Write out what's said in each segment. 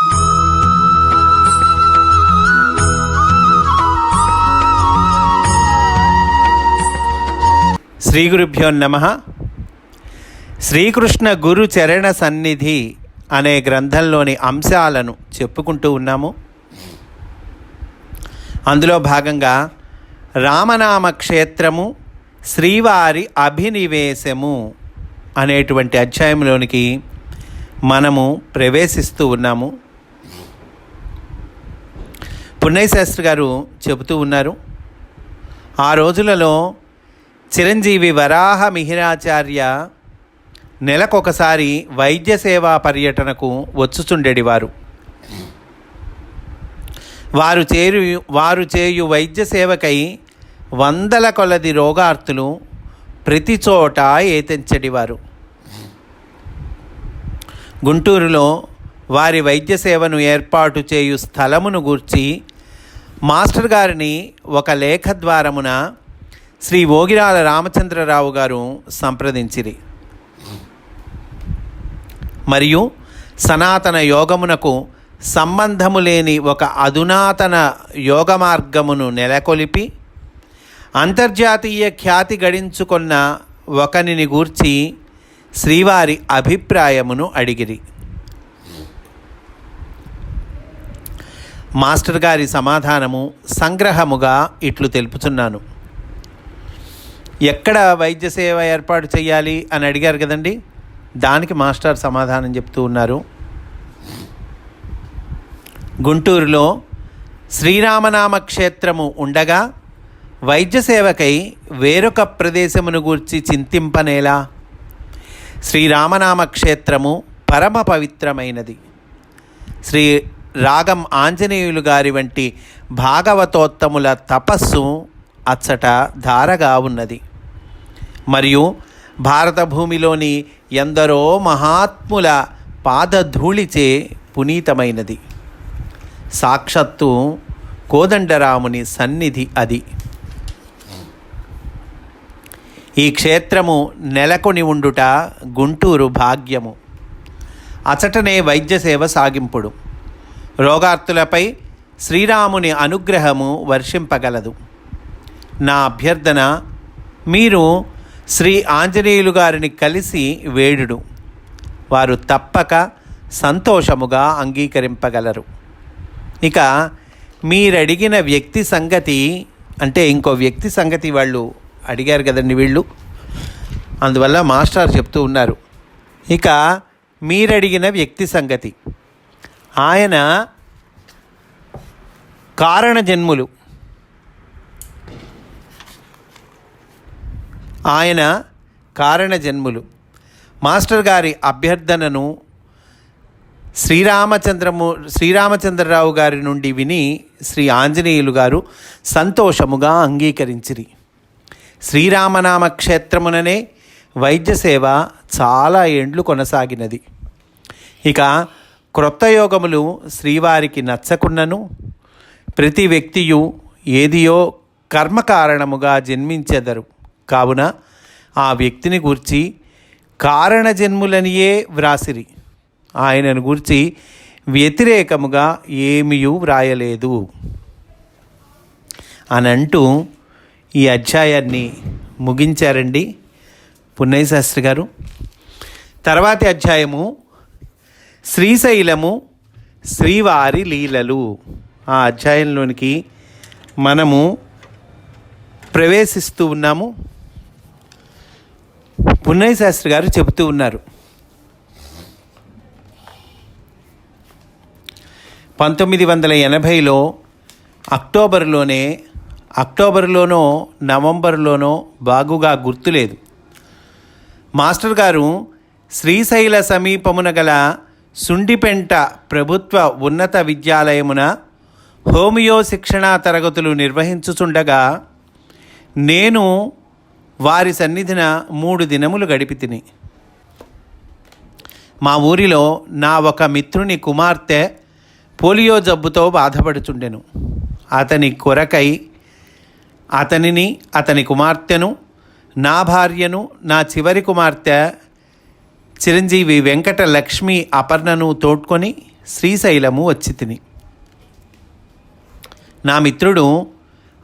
శ్రీ గురుభ్యో నమ. శ్రీకృష్ణ గురు చరణ సన్నిధి అనే గ్రంథంలోని అంశాలను చెప్పుకుంటూ ఉన్నాము. అందులో భాగంగా రామనామ క్షేత్రము శ్రీవారి అభినివేశము అనేటువంటి అధ్యాయంలోనికి మనము ప్రవేశిస్తూ ఉన్నాము. పున్నయ్య శాస్త్రి గారు చెబుతూ ఉన్నారు. ఆ రోజులలో చిరంజీవి వరాహ మిహిరాచార్య నెలకొకసారి వైద్య సేవా పర్యటనకు వచ్చుచుండెడివారు. వారు చేరు వారు చేయు వైద్య సేవకై వందల కొలది రోగార్తులు ప్రతి చోట ఏతెంచడివారు. గుంటూరులో వారి వైద్య సేవను ఏర్పాటు చేయు స్థలమును గూర్చి మాస్టర్ గారిని ఒక లేఖ ద్వారమున శ్రీ ఓగిరాల రామచంద్రరావు గారు సంప్రదించిరి. మరియు సనాతన యోగమునకు సంబంధము లేని ఒక అధునాతన యోగ మార్గమును నెలకొలిపి అంతర్జాతీయ ఖ్యాతి గడించుకున్న ఒకనిని గూర్చి శ్రీవారి అభిప్రాయమును అడిగిరి. మాస్టర్ గారి సమాధానము సంగ్రహముగా ఇట్లు తెలుపుతున్నాను ఎక్కడ వైద్య సేవ ఏర్పాటు చేయాలి అని అడిగారు కదండి? దానికి మాస్టర్ సమాధానం చెప్తూ ఉన్నారు. గుంటూరులో శ్రీరామనామ క్షేత్రము ఉండగా వైద్య సేవకై వేరొక ప్రదేశమును గూర్చి చింతింపనేలా? శ్రీరామనామ క్షేత్రము పరమ పవిత్రమైనది. శ్రీ రాగం ఆంజనేయులు గారి వంటి భాగవతోత్తముల తపస్సు అచ్చట ధారగా ఉన్నది. మరియు భారత భూమిలోని ఎందరో మహాత్ముల పాదధూళిచే పునీతమైనది. సాక్షాత్తు కోదండరాముని సన్నిధి అది. ఈ క్షేత్రము నెలకొని ఉండుట గుంటూరు భాగ్యము. అచటనే వైద్య సేవ సాగింపుడు. రోగార్తులపై శ్రీరాముని అనుగ్రహము వర్షింపగలదు. నా అభ్యర్థన మీరు శ్రీ ఆంజనేయులు గారిని కలిసి వేడుడు. వారు తప్పక సంతోషముగా అంగీకరింపగలరు. ఇక మీరడిగిన వ్యక్తి సంగతి అంటే ఇంకో వ్యక్తి సంగతి వాళ్ళు అడిగారు కదండి వీళ్ళు. అందువల్ల మాస్టర్ చెప్తూ ఉన్నారు. ఇక మీరడిగిన వ్యక్తి సంగతి. ఆయన కారణ జన్ములు ఆయన కారణ జన్ములు మాస్టర్ గారి అభ్యర్థనను శ్రీరామచంద్రము శ్రీరామచంద్రరావు గారి నుండి విని శ్రీ ఆంజనేయులు గారు సంతోషముగా అంగీకరించిరి. శ్రీరామనామ క్షేత్రముననే వైద్య సేవ చాలా ఏండ్లు కొనసాగినది. ఇక క్రొత్త యోగములు శ్రీవారికి నచ్చకున్నను ప్రతి వ్యక్తియు ఏదియో కర్మకారణముగా జన్మించెదరు. కావున ఆ వ్యక్తిని గూర్చి కారణజన్ములనియే వ్రాసిరి. ఆయనను గూర్చి వ్యతిరేకముగా ఏమీయూ వ్రాయలేదు. అని అంటూ ఈ అధ్యాయాన్ని ముగించారండి పున్నయ్య శాస్త్రి గారు. తర్వాతి అధ్యాయము శ్రీశైలము శ్రీవారి లీలలు. ఆ అధ్యాయంలోనికి మనము ప్రవేశిస్తూ ఉన్నాము. పున్నయ్య శాస్త్రి గారు చెబుతూ ఉన్నారు. పంతొమ్మిది వందల ఎనభైలో అక్టోబర్లోనే అక్టోబర్లోనో నవంబర్లోనో బాగుగా గుర్తులేదు. మాస్టర్ గారు శ్రీశైల సమీపమున గల సుండిపెంట ప్రభుత్వ ఉన్నత విద్యాలయమున హోమియో శిక్షణా తరగతులు నిర్వహించుచుండగా నేను వారి సన్నిధిన మూడు దినములు గడిపి తిని మా ఊరిలో నా ఒక మిత్రుని కుమార్తె పోలియో జబ్బుతో బాధపడుచుండెను. అతని కొరకై అతనిని అతని కుమార్తెను నా భార్యను నా చివరి కుమార్తె చిరంజీవి వెంకట లక్ష్మి అపర్ణను తోడ్కొని శ్రీశైలము వచ్చి తిని. నా మిత్రుడు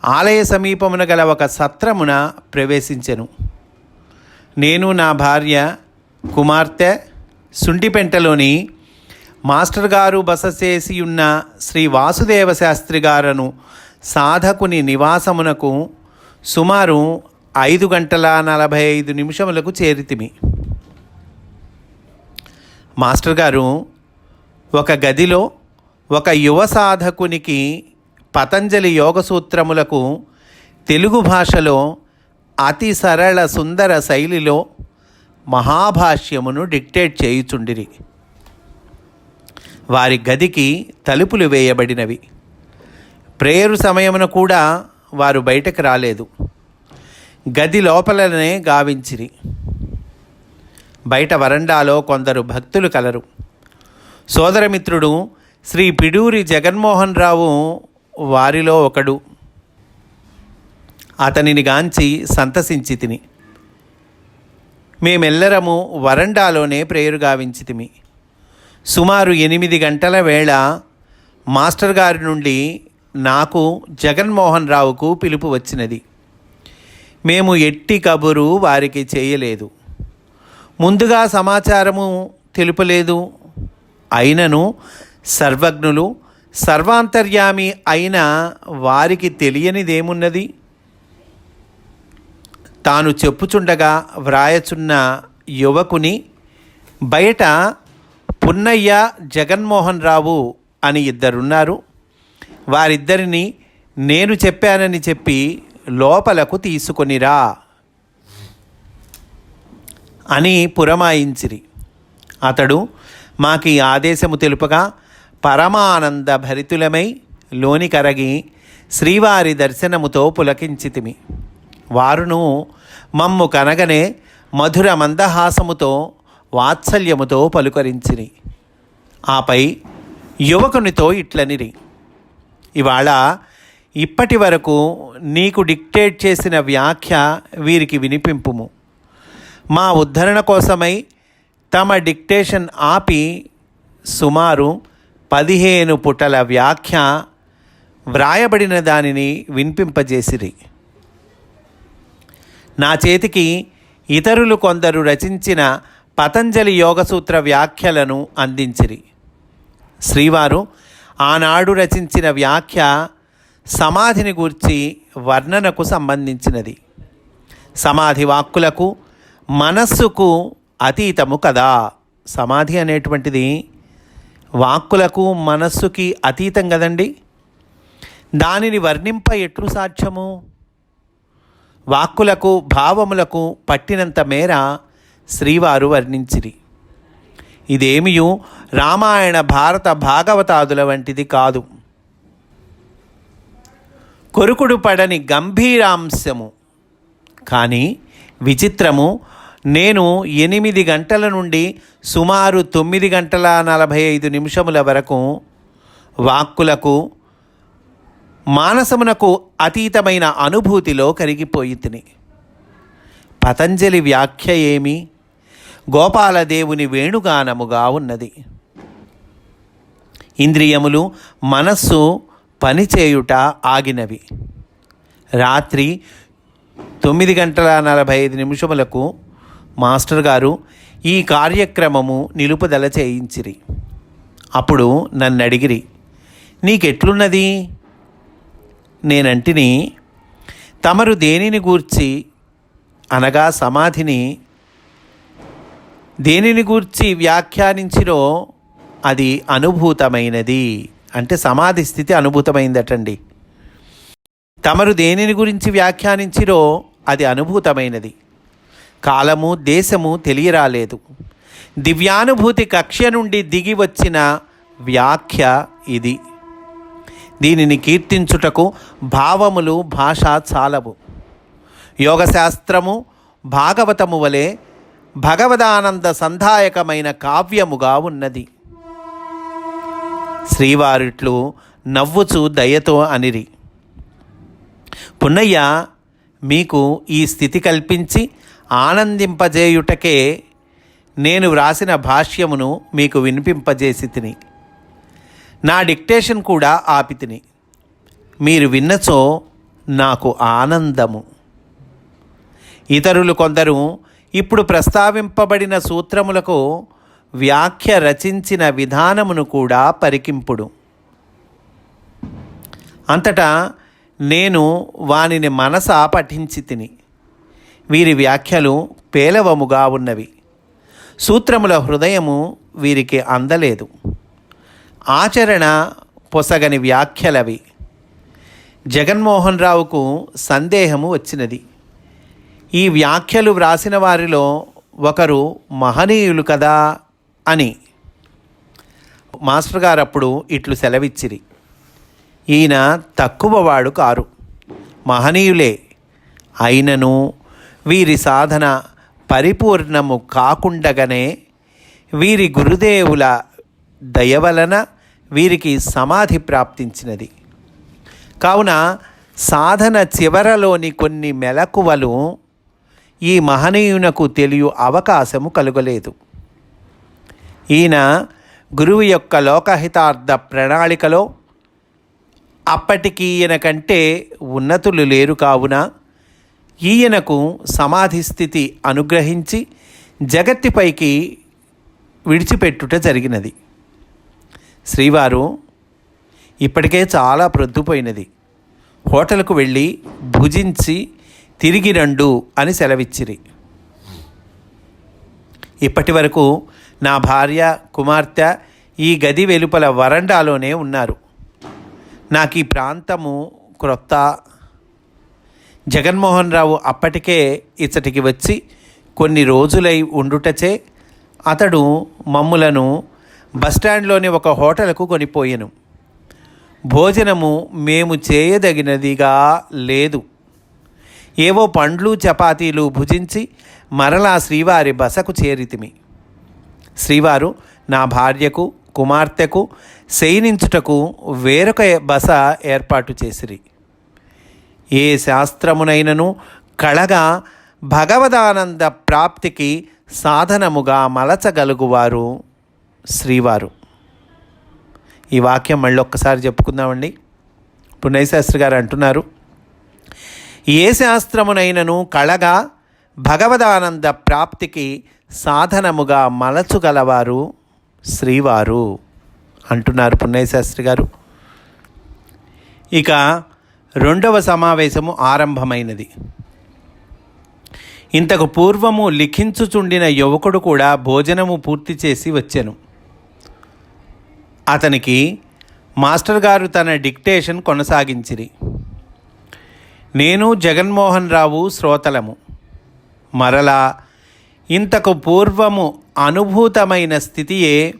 ఆలయ సమీపమున గల ఒక సత్రమున ప్రవేశించెను. నేను నా భార్య కుమార్తె సుంటిపెంటలోని మాస్టర్ గారు బస చేసి ఉన్న శ్రీ వాసుదేవ శాస్త్రి గారను సాధకుని నివాసమునకు సుమారు ఐదు గంటల నలభై ఐదు నిమిషములకు చేరితిమి. మాస్టర్ గారు ఒక గదిలో ఒక యువ సాధకునికి పతంజలి యోగ సూత్రములకు తెలుగు భాషలో అతి సరళ సుందర శైలిలో మహాభాష్యమును డిక్టేట్ చేయుచుండిరి. వారి గదికి తలుపులు వేయబడినవి. ప్రేయరు సమయమున కూడా వారు బయటకు రాలేదు. గది లోపలనే గావించిరి. బయట వరండాలో కొందరు భక్తులు కలరు. సోదరమిత్రుడు శ్రీ పిడూరి జగన్మోహన్ రావు వారిలో ఒకడు. అతనిని గాంచి సంతసించి తిని. మేమెల్లరము వరండాలోనే ప్రేయరు గావించితిమి సుమారు ఎనిమిది గంటల వేళ మాస్టర్ గారి నుండి నాకు జగన్మోహన్ రావుకు పిలుపు వచ్చినది. మేము ఎట్టి కబురు వారికి చేయలేదు. ముందుగా సమాచారము తెలుపలేదు. అయినను సర్వజ్ఞులు సర్వాంతర్యామి అయిన వారికి తెలియనిదేమున్నది? తాను చెప్పుచుండగా వ్రాయచున్న యువకుని బయట పున్నయ్య జగన్మోహన్ రావు అని ఇద్దరున్నారు. వారిద్దరిని నేను చెప్పానని చెప్పి లోపలకు తీసుకొనిరా. అని పురమాయించిరి. అతడు మాకు ఈ ఆదేశము తెలుపగా పరమానంద భరితులమై లోని కరగి శ్రీవారి దర్శనముతో పులకించితిమి. వారును మమ్ము కనగనే మధుర మందహాసముతో వాత్సల్యముతో పలుకరించిరి. ఆపై యువకునితో ఇట్లనిరి. ఇవాళ ఇప్పటి వరకు నీకు డిక్టేట్ చేసిన వ్యాఖ్య వీరికి వినిపింపుము. మా ఉద్ధరణ కోసమై తమ డిక్టేషన్ ఆపి సుమారు పదిహేను పుటల వ్యాఖ్య వ్రాయబడిన దానిని వినిపింపజేసిరి. నా చేతికి ఇతరులు కొందరు రచించిన పతంజలి యోగసూత్ర వ్యాఖ్యలను అందించిరి. శ్రీవారు ఆనాడు రచించిన వ్యాఖ్య సమాధిని గూర్చి వర్ణనకు సంబంధించినది. సమాధి వాక్కులకు మనస్సుకు అతీతము కదా. సమాధి అనేటువంటిది వాక్కులకు మనస్సుకి అతీతం కదండి. దానిని వర్ణింప ఎట్లు సాధ్యము? వాక్కులకు భావములకు పట్టినంత మేర శ్రీవారు వర్ణించిరి. ఇదేమియు? రామాయణ భారత భాగవతాదుల వంటిది కాదు. కొరుకుడు పడని గంభీరాంశము. కానీ విచిత్రము నేను ఎనిమిది గంటల నుండి సుమారు తొమ్మిది గంటల నలభై ఐదు నిమిషముల వరకు వాక్కులకు మానసమునకు అతీతమైన అనుభూతిలో కరిగిపోయి తిని. పతంజలి వ్యాఖ్య ఏమి? గోపాలదేవుని వేణుగానముగా ఉన్నది. ఇంద్రియములు మనస్సు పనిచేయుట ఆగినవి. రాత్రి తొమ్మిది గంటల నలభై ఐదు నిమిషములకు మాస్టర్ గారు ఈ కార్యక్రమము నిలుపుదల చేయించిరి. అప్పుడు నన్ను అడిగిరి నీకెట్లున్నది? నేనంటిని తమరు దేనిని గూర్చి? అనగా సమాధిని దేనిని గూర్చి వ్యాఖ్యానించిరో అది అనుభూతమైనది. అంటే సమాధి స్థితి అనుభూతమైందటండి. తమరు దేనిని గురించి వ్యాఖ్యానించిరో అది అనుభూతమైనది. కాలము దేశము తెలియరాలేదు. దివ్యానుభూతి కక్ష నుండి దిగి వచ్చిన వ్యాఖ్య ఇది. దీనిని కీర్తించుటకు భావములు భాష చాలవు. యోగశాస్త్రము భాగవతము వలె భగవదానంద సంధాయకమైన కావ్యముగా ఉన్నది. శ్రీవారిట్లు నవ్వుచు దయతో అనిరి. పున్నయ్య మీకు ఈ స్థితి కల్పించి ఆనందింపజేయుటకే నేను వ్రాసిన భాష్యమును మీకు వినిపింపజేసి తిని. నా డిక్టేషన్ కూడా ఆపితిని మీరు విన్నచో నాకు ఆనందము. ఇతరులు కొందరు ఇప్పుడు ప్రస్తావింపబడిన సూత్రములకు వ్యాఖ్య రచించిన విధానమును కూడా పరికింపుడు. అంతటా నేను వానిని మనస పఠించి తిని. వీరి వ్యాఖ్యలు పేలవముగా ఉన్నవి. సూత్రముల హృదయము వీరికి అందలేదు. ఆచరణ పొసగని వ్యాఖ్యలవి. జగన్మోహన్ రావుకు సందేహము వచ్చినది. ఈ వ్యాఖ్యలు వ్రాసిన వారిలో ఒకరు మహనీయులు కదా అని. మాస్టర్ గారు అప్పుడు ఇట్లు సెలవిచ్చిరి. ఈయన తక్కువవాడు కారు. మహనీయులే అయినను వీరి సాధన పరిపూర్ణము కాకుండగానే వీరి గురుదేవుల దయవలన వీరికి సమాధి ప్రాప్తించినది. కావున సాధన చివరలోని కొన్ని మెలకువలు ఈ మహనీయునకు తెలియ అవకాశము కలుగలేదు. ఈయన గురువు యొక్క లోకహితార్థ ప్రణాళికలో అప్పటికి ఈయన కంటే ఉన్నతులు లేరు కావున ఈయనకు సమాధి స్థితి అనుగ్రహించి జగత్తిపైకి విడిచిపెట్టుట జరిగినది. శ్రీవారు ఇప్పటికే చాలా ప్రొద్దుపోయినది. హోటల్కు వెళ్ళి భుజించి తిరిగి రండు అని సెలవిచ్చిరి. ఇప్పటి వరకు నా భార్య కుమార్తె ఈ గది వెలుపల వరండాలోనే ఉన్నారు. నాకు ఈ ప్రాంతము క్రొత్త. జగన్మోహన్ రావు అప్పటికే ఇచ్చటికి వచ్చి కొన్ని రోజులై ఉండుటచే అతడు మమ్ములను బస్టాండ్లోని ఒక హోటల్కు కొనిపోయాను. భోజనము మేము చేయదగినదిగా లేదు. ఏవో పండ్లు చపాతీలు భుజించి మరలా శ్రీవారి బసకు చేరితిమి. శ్రీవారు నా భార్యకు కుమార్తెకు శయనించుటకు వేరొక బస ఏర్పాటు చేసిరి. ఏ శాస్త్రమునైనను కళగా భగవదానంద ప్రాప్తికి సాధనముగా మలచగలుగువారు శ్రీవారు. ఈ వాక్యం మళ్ళీ ఒక్కసారి చెప్పుకుందామండి. పుణ్యశాస్త్రి గారు అంటున్నారు ఏ శాస్త్రమునైనను కళగా భగవదానంద ప్రాప్తికి సాధనముగా మలచుగలవారు శ్రీవారు. అంటున్నారు పుణ్యశాస్త్రి గారు. ఇక రెండవ సమావేశము ఆరంభమైనది. ఇంతకు పూర్వము లిఖించుచుండిన యువకుడు కూడా భోజనము పూర్తి చేసి వచ్చాను. అతనికి మాస్టర్ గారు తన డిక్టేషన్ కొనసాగించిరి. నేను జగన్మోహన్ రావు శ్రోతలము. మరలా ఇంతకు పూర్వము అనుభూతమైన స్థితియే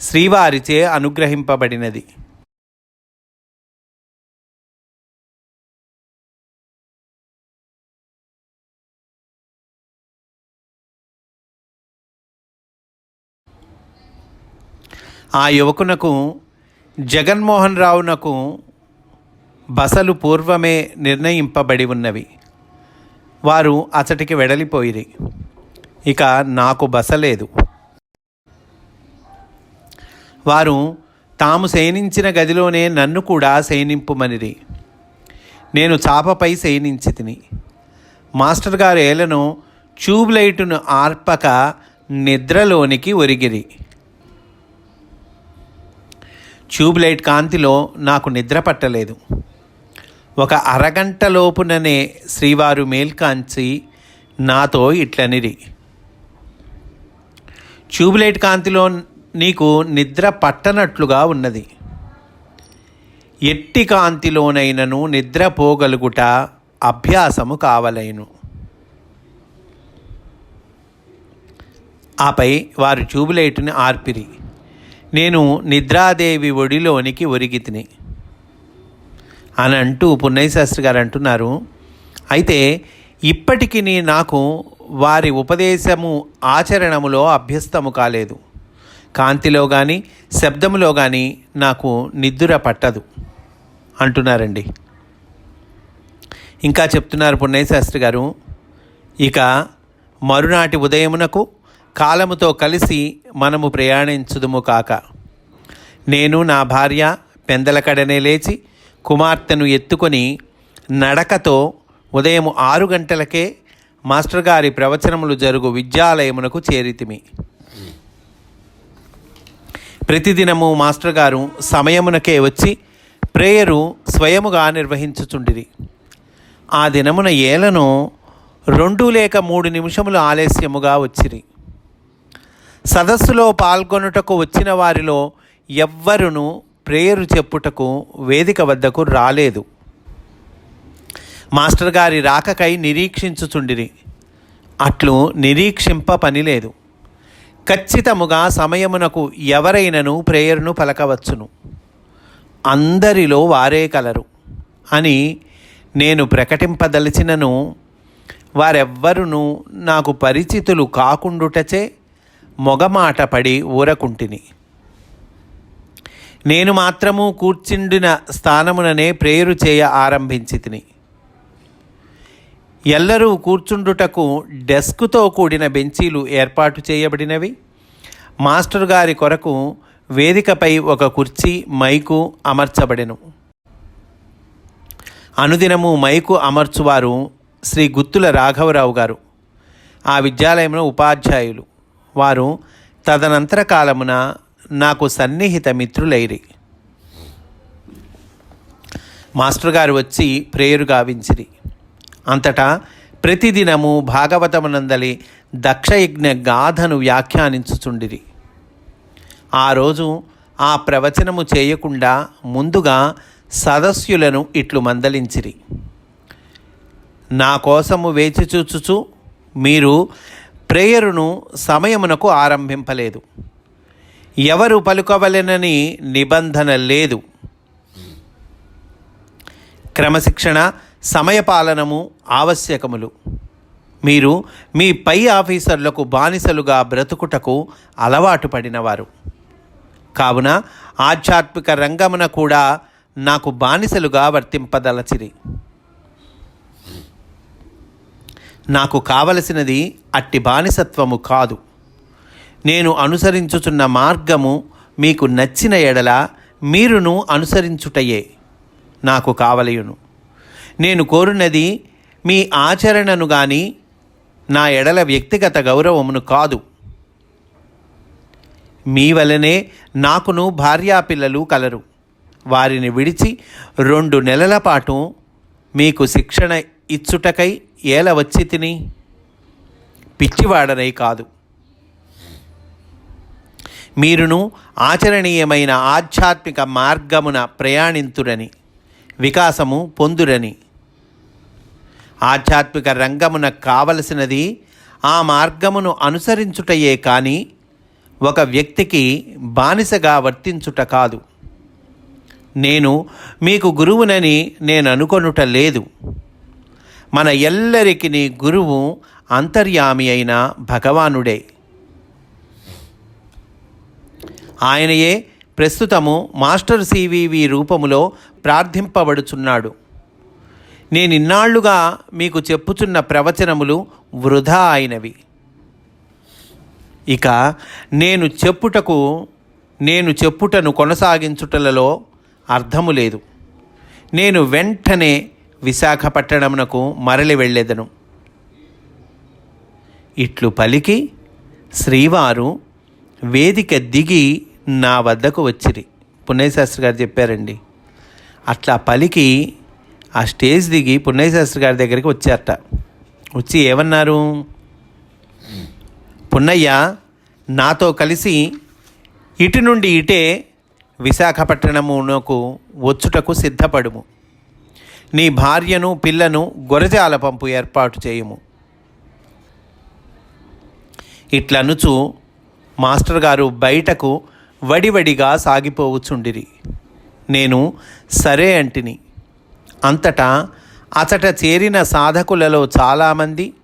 శ్రీవారిచే అనుగ్రహింపబడినది. ఆ యువకునకు జగన్మోహన్ రావునకు బసలు పూర్వమే నిర్ణయింపబడి ఉన్నవి. వారు అతటికి వెడలిపోయిరి. ఇక నాకు బస లేదు వారు తాము శయనించిన గదిలోనే నన్ను కూడా శయనింపుమనిరి నేను చాపపై శయనించి తిని. మాస్టర్ గారు ఏలను ట్యూబ్ లైటును ఆర్పక నిద్రలోనికి ఒరిగిరి. ట్యూబ్ లైట్ కాంతిలో నాకు నిద్ర పట్టలేదు. ఒక అరగంట లోపుననే శ్రీవారు మేల్కాంచి నాతో ఇట్లనిరి. ట్యూబ్ లైట్ కాంతిలో నీకు నిద్ర పట్టనట్లుగా ఉన్నది. ఎట్టి కాంతిలోనైనను నిద్రపోగలుగుట అభ్యాసము కావలేను. ఆపై వారు ట్యూబ్లైట్ని ఆర్పిరి. నేను నిద్రాదేవి ఒడిలోనికి ఒరిగితిని. అని అంటూ పున్నయ్యశాస్త్రి గారు అంటున్నారు. అయితే ఇప్పటికీ నాకు వారి ఉపదేశము ఆచరణములో అభ్యస్తము కాలేదు. కాంతిలో కానీ శబ్దములో కానీ నాకు నిద్ర పట్టదు. అంటున్నారండి. ఇంకా చెప్తున్నారు పుణ్యశాస్త్రి గారు ఇక మరునాటి ఉదయమునకు కాలముతో కలిసి మనము ప్రయాణించుదుము కాక. నేను నా భార్య పెందలకడనే లేచి కుమార్తెను ఎత్తుకొని నడకతో ఉదయం ఆరు గంటలకే మాస్టర్ గారి ప్రవచనములు జరుగు విద్యాలయమునకు చేరితిమి. ప్రతిదినము మాస్టర్ గారు సమయమునకే వచ్చి ప్రేయరు స్వయముగా నిర్వహించుచుండిరి. ఆ దినమున ఏలను రెండు లేక మూడు నిమిషములు ఆలస్యముగా వచ్చిరి. సదస్సులో పాల్గొనుటకు వచ్చిన వారిలో ఎవ్వరును ప్రేయరు చెప్పుటకు వేదిక వద్దకు రాలేదు. మాస్టర్ గారి రాకకై నిరీక్షించుచుండిరి. అట్లు నిరీక్షింప పని లేదు ఖచ్చితముగా సమయమునకు ఎవరైనను ప్రేయర్ను పలకవచ్చును. అందరిలో వారే కలరు అని నేను ప్రకటింపదలిచినను వారెవ్వరును నాకు పరిచితులు కాకుండుటచే మొగమాట పడి ఊరకుంటిని. నేను మాత్రము కూర్చుండిన స్థానముననే ప్రేయరు చేయ ఆరంభించి తిని ఎల్లరూ కూర్చుండుటకు డెస్క్తో కూడిన బెంచీలు ఏర్పాటు చేయబడినవి. మాస్టర్ గారి కొరకు వేదికపై ఒక కుర్చీ మైకు అమర్చబడెను. అనుదినము మైకు అమర్చువారు శ్రీ గుత్తుల రాఘవరావు గారు ఆ విద్యాలయంలో ఉపాధ్యాయులు. వారు తదనంతర కాలమున నాకు సన్నిహిత మిత్రులైరి. మాస్టర్ గారు వచ్చి ప్రేయరు గావించిరి. అంతటా ప్రతిదినము భాగవతమునందలి దక్షయజ్ఞ గాథను వ్యాఖ్యానించుచుండిరి. ఆ రోజు ఆ ప్రవచనము చేయకుండా ముందుగా సదస్యులను ఇట్లు మందలించిరి. నా కోసము వేచి చూచుచు మీరు ప్రేయరును సమయమునకు ఆరంభింపలేదు. ఎవరు పలుకవలెనని నిబంధన లేదు. క్రమశిక్షణ సమయపాలనము ఆవశ్యకములు. మీరు మీ పై ఆఫీసర్లకు బానిసలుగా బ్రతుకుటకు అలవాటు పడినవారు. కావున ఆధ్యాత్మిక రంగమున కూడా నాకు బానిసలుగా వర్తింపదలచిరి. నాకు కావలసినది అట్టి బానిసత్వము కాదు. నేను అనుసరించుచున్న మార్గము మీకు నచ్చిన ఎడల మీరును అనుసరించుటయే నాకు కావలయును. నేను కోరున్నది మీ ఆచరణను గాని నా ఎడల వ్యక్తిగత గౌరవమును కాదు. మీ వలనే నాకును భార్యాపిల్లలు కలరు. వారిని విడిచి రెండు నెలల పాటు మీకు శిక్షణ ఇచ్చుటకై ఏల వచ్చి తిని? పిచ్చివాడనై కాదు. మీరును ఆచరణీయమైన ఆధ్యాత్మిక మార్గమున ప్రయాణింతురని వికాసము పొందురని ఆధ్యాత్మిక రంగమున కావలసినది ఆ మార్గమును అనుసరించుటయే కానీ ఒక వ్యక్తికి బానిసగా వర్తించుట కాదు. నేను మీకు గురువునని నేను అనుకొనుట లేదు. మన ఎల్లరికి గురువు అంతర్యామి అయిన భగవానుడే. ఆయనయే ప్రస్తుతము మాస్టర్ సివివి రూపములో ప్రార్థింపబడుచున్నాడు. నేనిన్నాళ్ళుగా మీకు చెప్పుచున్న ప్రవచనములు వృధా అయినవి. ఇక నేను చెప్పుటకు నేను చెప్పుటను కొనసాగించుటలలో అర్థము లేదు. నేను వెంటనే విశాఖపట్టణమునకు మరలి వెళ్ళేదను. ఇట్లు పలికి శ్రీవారు వేదిక దిగి నా వద్దకు వచ్చిరి. పుణ్యశాస్త్రి గారు చెప్పారండి. అట్లా పలికి ఆ స్టేజ్ దిగి పున్నయ్యశాస్త్రి గారి దగ్గరికి వచ్చారట. వచ్చి ఏమన్నారు? పున్నయ్య నాతో కలిసి ఇటు నుండి ఇటే విశాఖపట్టణమునకు వచ్చుటకు సిద్ధపడుము. నీ భార్యను పిల్లను గొరజాల పంపు ఏర్పాటు చేయుము. ఇట్లనుచు మాస్టర్ గారు బయటకు వడివడిగా సాగిపోవచ్చుండిరి. నేను సరే అంటిని. అంతటా అతట చేరిన సాధకులలో చాలామంది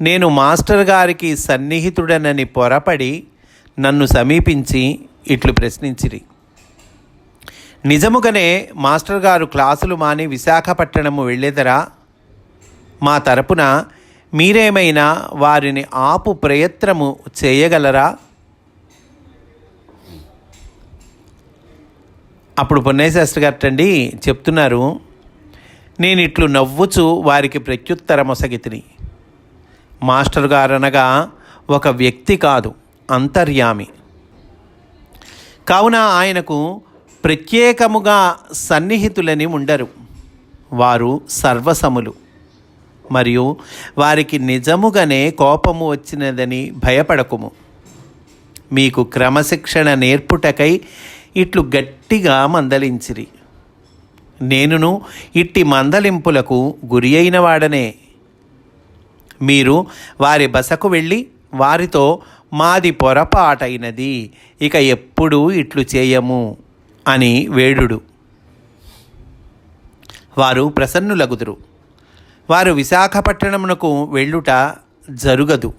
నేను మాస్టర్ గారికి సన్నిహితుడనని పొరపడి నన్ను సమీపించి ఇట్లు ప్రశ్నించిరి. నిజముగానే మాస్టర్ గారు క్లాసులు మాని విశాఖపట్టణము వెళ్ళేదరా? మా తరపున మీరేమైనా వారిని ఆపు ప్రయత్నము చేయగలరా? అప్పుడు పొన్నయ్య శాస్త్రి గారు చెప్తున్నారు. నేను ఇట్లు నవ్వుచు వారికి ప్రత్యుత్తరమొసగితిని. మాస్టర్ గారు అనగా ఒక వ్యక్తి కాదు అంతర్యామి. కావున ఆయనకు ప్రత్యేకముగా సన్నిహితులని ఉండరు. వారు సర్వసములు. మరియు వారికి నిజముగానే కోపము వచ్చినదని భయపడకుము. మీకు క్రమశిక్షణ నేర్పుటకై ఇట్లు గట్టిగా మందలించిరి. నేనును ఇట్టి మందలింపులకు గురి అయిన వాడనే. మీరు వారి బసకు వెళ్ళి వారితో మాది పొరపాటైనది ఇక ఎప్పుడూ ఇట్లు చేయము అని వేడుడు. వారు ప్రసన్నులగుదురు. వారు విశాఖపట్టణమునకు వెళ్ళుట జరుగదు.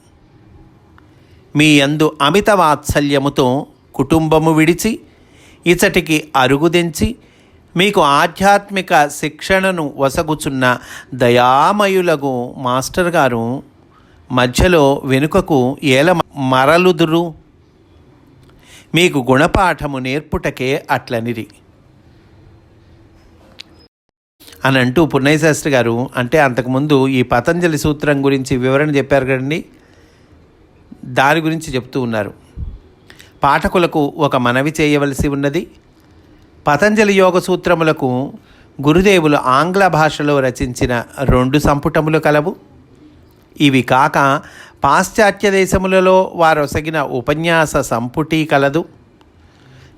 మీ యందు అమిత వాత్సల్యముతో కుటుంబము విడిచి ఇచటికి అరుగుదెంచి మీకు ఆధ్యాత్మిక శిక్షణను వసగుచున్న దయామయులగు మాస్టర్ గారు మధ్యలో వెనుకకు ఏల మరలుదురు. మీకు గుణపాఠము నేర్పుటకే అట్లనిరి. అని అంటూ పున్నయశాస్త్రి గారు అంటే అంతకుముందు ఈ పతంజలి సూత్రం గురించి వివరణ చెప్పారు కదండి? దాని గురించి చెప్తూ ఉన్నారు. పాఠకులకు ఒక మనవి చేయవలసి ఉన్నది. పతంజలి యోగ సూత్రములకు గురుదేవులు ఆంగ్ల భాషలో రచించిన రెండు సంపుటములు కలవు. ఇవి కాక పాశ్చాత్య దేశములలో వారొసగిన ఉపన్యాస సంపుటి కలదు.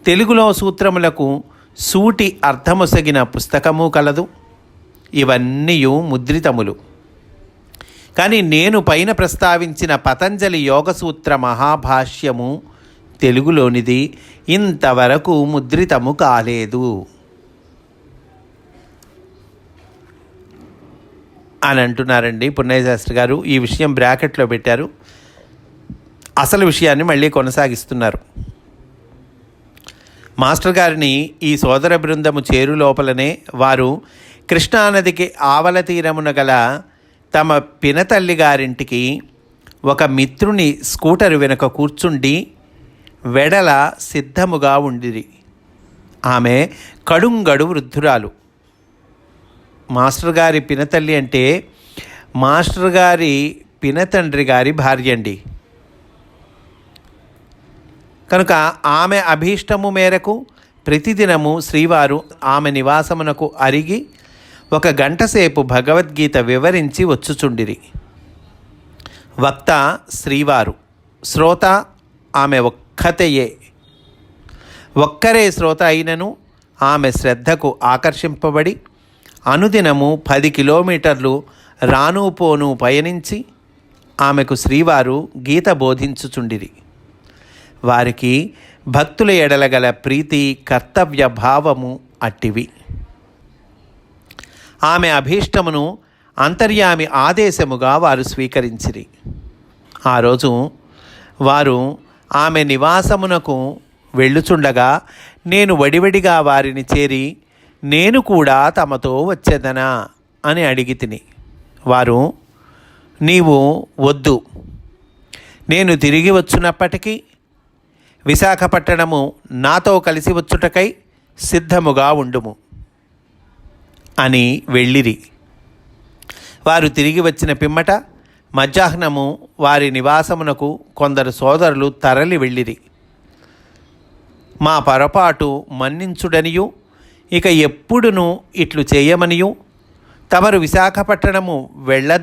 తెలుగులో సూత్రములకు సూటి అర్థమొసగిన పుస్తకము కలదు. ఇవన్నీ ముద్రితములు. కానీ నేను పైన ప్రస్తావించిన పతంజలి యోగసూత్ర మహాభాష్యము తెలుగులోనిది. ఇంతవరకు ముద్రితము కాలేదు. అని అంటున్నారండి పున్నయ్యశాస్త్రి గారు. ఈ విషయం బ్రాకెట్లో పెట్టారు. అసలు విషయాన్ని మళ్ళీ కొనసాగిస్తున్నారు. మాస్టర్ గారిని ఈ సోదర బృందము చేరు లోపలనే వారు కృష్ణానదికి ఆవల తీరమున గల తమ పినతల్లి గారింటికి ఒక మిత్రుని స్కూటర్ వెనుక కూర్చుండి వెడల సిద్ధముగా ఉండిరి. ఆమె కడుంగడు వృద్ధురాలు. మాస్టర్ గారి పినతల్లి అంటే మాస్టర్ గారి పినతండ్రి గారి భార్య అండి. కనుక ఆమె అభీష్టము మేరకు ప్రతిదినము శ్రీవారు ఆమె నివాసమునకు అరిగి ఒక గంటసేపు భగవద్గీత వివరించి వచ్చుచుండిరి. వక్త శ్రీవారు. శ్రోత ఆమె కథయే. ఒక్కరే శ్రోత అయినను ఆమె శ్రద్ధకు ఆకర్షింపబడి అనుదినము పది కిలోమీటర్లు రాను పోను పయనించి ఆమెకు శ్రీవారు గీత బోధించుచుండిరి. వారికి భక్తుల ఎడలగల ప్రీతి కర్తవ్య భావము అట్టివి. ఆమె అభీష్టమును అంతర్యామి ఆదేశముగా వారు స్వీకరించిరి. ఆ రోజు వారు ఆమె నివాసమునకు వెళ్ళుచుండగా నేను వడివడిగా వారిని చేరి నేను కూడా తమతో వచ్చేదనా అని అడిగి తిని. వారు నీవు వద్దు. నేను తిరిగి వచ్చినప్పటికీ విశాఖపట్టణము నాతో కలిసి వచ్చుటకై సిద్ధముగా ఉండుము అని వెళ్ళిరి. వారు తిరిగి వచ్చిన పిమ్మట మధ్యాహ్నము వారి నివాసమునకు కొందరు సోదరులు తరలి వెళ్ళిరి. మా పొరపాటు మన్నించుడనియు ఇక ఎప్పుడును ఇట్లు చేయమనియు తమరు విశాఖపట్టణము వెళ్ళ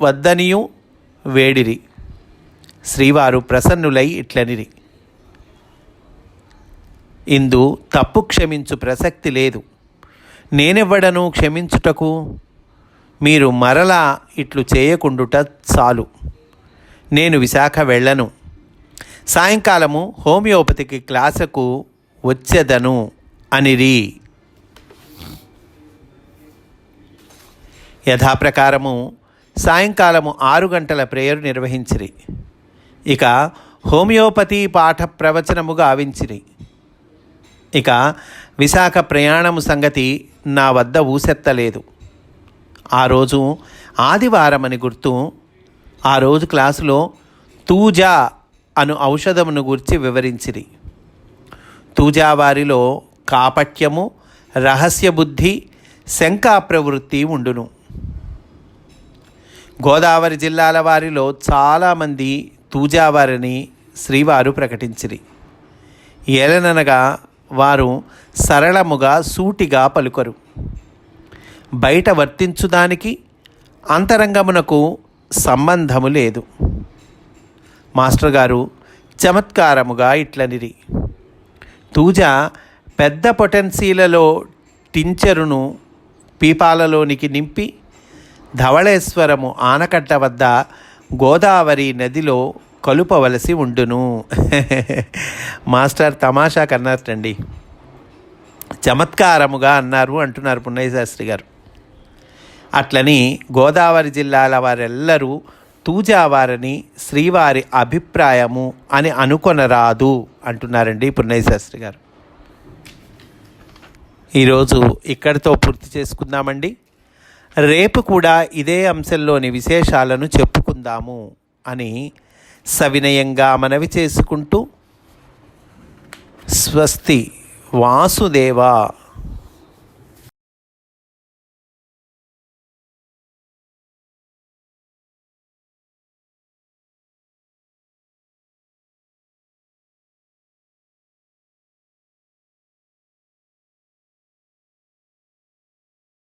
వద్దనియు వేడిరి. శ్రీవారు ప్రసన్నులై ఇట్లనిరి. ఇందు తప్పు క్షమించు ప్రసక్తి లేదు. నేనెవ్వడను క్షమించుటకు మీరు మరలా ఇట్లు చేయకుండుట చాలు. నేను విశాఖ వెళ్ళను. సాయంకాలము హోమియోపతికి క్లాసుకు వచ్చేదను అనిరి. యథాప్రకారము సాయంకాలము ఆరు గంటల ప్రేయర్ నిర్వహించిరి. ఇక హోమియోపతి పాఠ ప్రవచనము గావించిరి. ఇక విశాఖ ప్రయాణము సంగతి నా వద్ద ఊసెత్తలేదు. ఆ రోజు ఆదివారమని గుర్తు ఆ రోజు క్లాసులో తూజా అను ఔషధమును గురించి వివరించిరి. తూజావారిలో కాపట్యము రహస్య బుద్ధి శంకా ప్రవృత్తి ఉండును. గోదావరి జిల్లాల వారిలో చాలామంది తూజావారిని శ్రీవారు ప్రకటించిరి. ఏలననగా వారు సరళముగా సూటిగా పలుకరు. బయట వర్తించుదానికి అంతరంగమునకు సంబంధము లేదు. మాస్టర్ గారు చమత్కారముగా ఇట్లనిరి. తూజ పెద్ద పొటెన్సీలలో టించరును పీపాలలోనికి నింపి ధవళేశ్వరము ఆనకట్ట వద్ద గోదావరి నదిలో కలుపవలసి ఉండును. మాస్టర్ తమాషా కన్నారటండి. చమత్కారముగా అన్నారు అంటున్నారు పున్నయ్య శాస్త్రి గారు. అట్లని గోదావరి జిల్లాల వారెల్లరూ తూజావారని శ్రీవారి అభిప్రాయము అని అనుకొనరాదు అంటున్నారండి పున్నయ్య శాస్త్రి గారు. ఈరోజు ఇక్కడితో పూర్తి చేసుకుందామండి. రేపు కూడా ఇదే అంశంలోని విశేషాలను చెప్పుకుందాము అని సవినయంగా మనవి చేసుకుంటూ స్వస్తి వాసుదేవ.